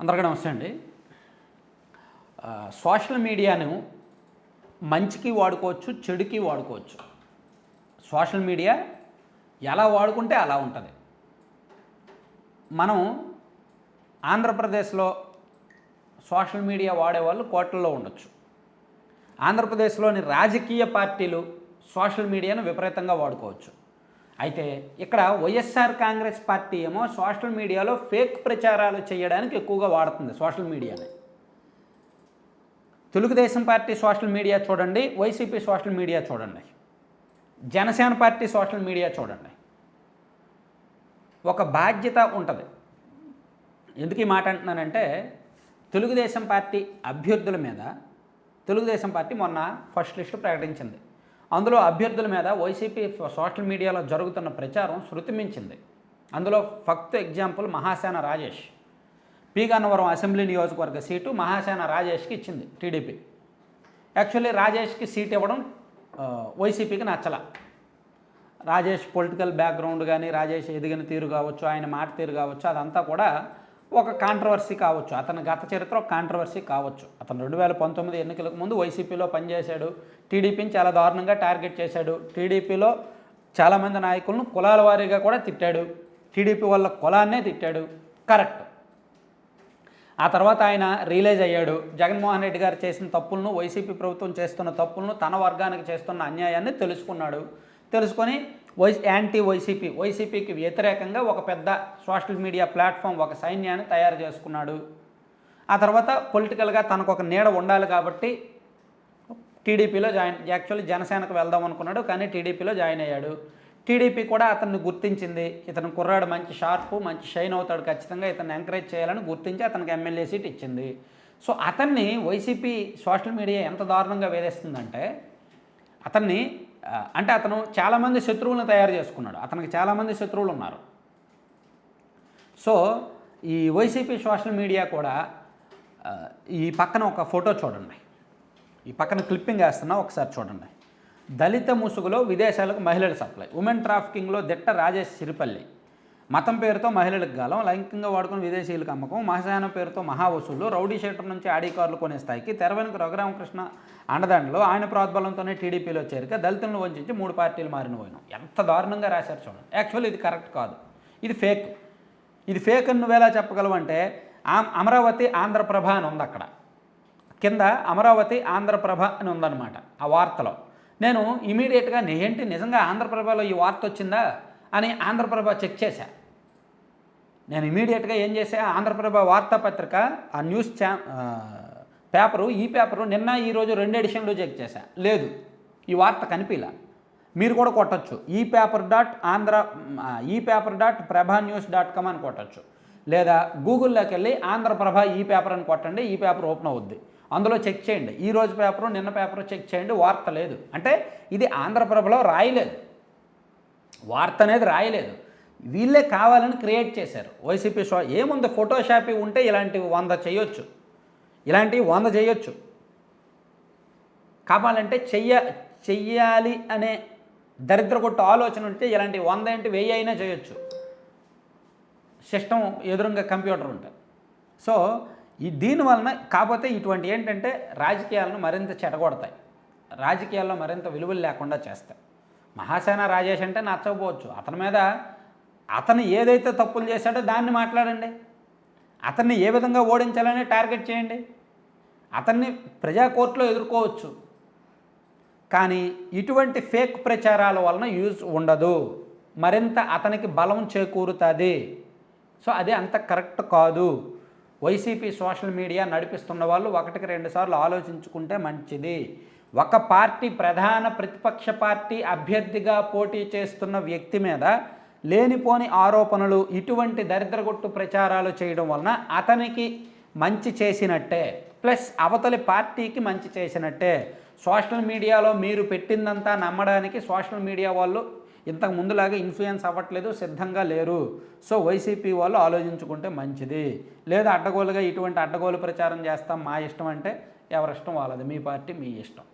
అందరికీ నమస్తే అండి. సోషల్ మీడియాను మంచికి వాడుకోవచ్చు చెడుకి వాడుకోవచ్చు. సోషల్ మీడియా ఎలా వాడుకుంటే అలా ఉంటుంది. మనం ఆంధ్రప్రదేశ్లో సోషల్ మీడియా వాడేవాళ్ళు కోట్లలో ఉండొచ్చు. ఆంధ్రప్రదేశ్లోని రాజకీయ పార్టీలు సోషల్ మీడియాను విపరీతంగా వాడుకోవచ్చు. అయితే ఇక్కడ వైఎస్ఆర్ కాంగ్రెస్ పార్టీ ఏమో సోషల్ మీడియాలో ఫేక్ ప్రచారాలు చేయడానికి ఎక్కువగా వాడుతుంది సోషల్ మీడియాని. తెలుగుదేశం పార్టీ సోషల్ మీడియా చూడండి వైసీపీ సోషల్ మీడియా చూడండి జనసేన పార్టీ సోషల్ మీడియా చూడండి. ఒక బాధ్యత ఉంటుంది. ఎందుకు ఈ మాట అంటున్నానంటే తెలుగుదేశం పార్టీ అభ్యర్థుల మీద తెలుగుదేశం పార్టీ మొన్న ఫస్ట్ లిస్టు ప్రకటించింది. అందులో అభ్యర్థుల మీద వైసీపీ సోషల్ మీడియాలో జరుగుతున్న ప్రచారం శృతి మించింది అందులో ఫక్త్ example Mahasena Rajesh. P. Gannavaram assembly నియోజకవర్గ సీటు మహాసేన రాజేష్కి ఇచ్చింది టీడీపీ. యాక్చువల్లీ రాజేష్కి సీట్ ఇవ్వడం వైసీపీకి నచ్చల. రాజేష్ పొలిటికల్ బ్యాక్గ్రౌండ్ కానీ రాజేష్ ఎదిగిన తీరు కావచ్చు ఆయన మాట తీరు కావచ్చు అదంతా కూడా ఒక కాంట్రవర్సీ కావచ్చు. అతని గత చరిత్ర ఒక కాంట్రవర్సీ కావచ్చు. అతను రెండు వేల పంతొమ్మిది ఎన్నికలకు ముందు వైసీపీలో పనిచేశాడు. టీడీపీని చాలా దారుణంగా టార్గెట్ చేశాడు. టీడీపీలో చాలామంది నాయకులను కులాల వారీగా కూడా తిట్టాడు. టీడీపీ వాళ్ళ కులాన్నే తిట్టాడు. కరెక్ట్. ఆ తర్వాత ఆయన రియలైజ్ అయ్యాడు. జగన్మోహన్ రెడ్డి గారు చేసిన తప్పులను వైసీపీ ప్రభుత్వం చేస్తున్న తప్పులను తన వర్గానికి చేస్తున్న అన్యాయాన్ని తెలుసుకున్నాడు. తెలుసుకొని వై యాంటీ వైసీపీ వైసీపీకి వ్యతిరేకంగా ఒక పెద్ద సోషల్ మీడియా ప్లాట్ఫామ్ ఒక సైన్యాన్ని తయారు చేసుకున్నాడు. ఆ తర్వాత పొలిటికల్గా తనకు ఒక నీడ ఉండాలి కాబట్టి టీడీపీలో జాయిన్ యాక్చువల్లీ జనసేనకు వెళ్దాం అనుకున్నాడు కానీ టీడీపీలో జాయిన్ అయ్యాడు. టీడీపీ కూడా అతన్ని గుర్తించింది. ఇతను కుర్రాడు మంచి షార్ప్ మంచి షైన్ అవుతాడు ఖచ్చితంగా. ఇతను ఎంకరేజ్ చేయాలని గుర్తించి అతనికి ఎమ్మెల్యే సీట్ ఇచ్చింది. సో అతన్ని వైసీపీ సోషల్ మీడియా ఎంత దారుణంగా వేధిస్తుందంటే అతన్ని అంటే అతను చాలామంది శత్రువులను తయారు చేసుకున్నాడు. అతనికి చాలామంది శత్రువులు ఉన్నారు. సో ఈ వైసీపీ సోషల్ మీడియా కూడా ఈ పక్కన ఒక ఫోటో చూడండి. ఈ పక్కన క్లిప్పింగ్ వేస్తున్నా ఒకసారి చూడండి. దళిత ముసుగులో విదేశాలకు మహిళల సప్లై. ఉమెన్ ట్రాఫికింగ్లో దిట్ట రాజేష్ సిరిపల్లి. మతం పేరుతో మహిళలకు గాలం లైంగికంగా వాడుకుని విదేశీయులకు అమ్మకం మహాశాన పేరుతో మహా వసూలు రౌడీ షేటర్ నుంచి ఆడీ కార్లు కొనే స్థాయికి తెరవెనుక రఘురామకృష్ణ అండదండలో ఆయన ప్రోద్బలంతోనే టీడీపీలో చేరిక దళితులను వంచి మూడు పార్టీలు మారిన పోయినాం. ఎంత దారుణంగా రాశారు చూడండి. యాక్చువల్లీ ఇది కరెక్ట్ కాదు. ఇది ఫేక్. ఇది ఫేక్ అని నువ్వేలా చెప్పగలవంటే అమరావతి ఆంధ్రప్రభ అని ఉంది అక్కడ. కింద అమరావతి ఆంధ్రప్రభ అని ఉందన్నమాట ఆ వార్తలో. నేను ఇమీడియట్గా ఏంటి నిజంగా ఆంధ్రప్రభలో ఈ వార్త వచ్చిందా అని ఆంధ్రప్రభ చెక్ చేశా. నేను ఇమీడియట్గా ఏం చేశా? ఆంధ్రప్రభ వార్తాపత్రిక ఆ న్యూస్ ఛా పేపరు ఈ పేపరు నిన్న ఈరోజు రెండు ఎడిషన్లు చెక్ చేశా. లేదు ఈ వార్త కనిపించలా మీరు కూడా కొట్టచ్చు. ఈ paper dot Andhra e paper dot Prabha news dot com అని కొట్టచ్చు. లేదా గూగుల్లోకి వెళ్ళి ఆంధ్రప్రభ ఈ పేపర్ అని కొట్టండి ఈ పేపర్ ఓపెన్ అవుద్ది. అందులో చెక్ చేయండి. ఈ రోజు పేపరు నిన్న పేపరు చెక్ చేయండి వార్త లేదు. అంటే ఇది ఆంధ్రప్రభలో రాయలేదు. వార్త అనేది రాయలేదు. వీళ్ళే కావాలని క్రియేట్ చేశారు. వైసీపీ షో ఏముంది? ఫోటోషాపి ఉంటే ఇలాంటివి వంద చేయొచ్చు. ఇలాంటివి వంద చేయొచ్చు. కావాలంటే చెయ్య చెయ్యాలి అనే దరిద్ర కొట్టు ఆలోచన ఉంటే ఇలాంటి వంద ఏంటి వెయ్యి అయినా చేయొచ్చు. సిస్టమ్ ఎదురుగా కంప్యూటర్ ఉంటుంది సో ఈ దీని వలన కాకపోతే ఇటువంటి ఏంటంటే రాజకీయాలను మరింత చెడగొడతాయి. రాజకీయాల్లో మరింత విలువలు లేకుండా చేస్తాయి. మహాసేన రాజేష్ అంటే నచ్చకపోవచ్చు. అతని మీద అతను ఏదైతే తప్పులు చేశాడో దాన్ని మాట్లాడండి. అతన్ని ఏ విధంగా ఓడించాలని టార్గెట్ చేయండి. అతన్ని ప్రజా కోర్టులో ఎదుర్కోవచ్చు. కానీ ఇటువంటి ఫేక్ ప్రచారాల వలన యూజ్ ఉండదు. మరింత అతనికి బలం చేకూరుతుంది. సో అది అంత కరెక్ట్ కాదు. వైసీపీ సోషల్ మీడియా నడిపిస్తున్న వాళ్ళు ఒకటికి రెండు సార్లు ఆలోచించుకుంటే మంచిది. ఒక పార్టీ ప్రధాన ప్రతిపక్ష పార్టీ అభ్యర్థిగా పోటీ చేస్తున్న వ్యక్తి మీద లేనిపోని ఆరోపణలు ఇటువంటి దరిద్రగొట్టు ప్రచారాలు చేయడం వలన అతనికి మంచి చేసినట్టే ప్లస్ అవతలి పార్టీకి మంచి చేసినట్టే. సోషల్ మీడియాలో మీరు పెట్టిందంతా నమ్మడానికి సోషల్ మీడియా వాళ్ళు ఇంతకు ముందులాగా ఇన్ఫ్లుయెన్స్ అవ్వట్లేదు సిద్ధంగా లేరు. సో వైసీపీ వాళ్ళు ఆలోచించుకుంటే మంచిది. లేదా అడ్డగోలుగా ఇటువంటి అడ్డగోలు ప్రచారం చేస్తాం మా ఇష్టం అంటే ఎవరిష్టం వాళ్ళది మీ పార్టీ మీ ఇష్టం.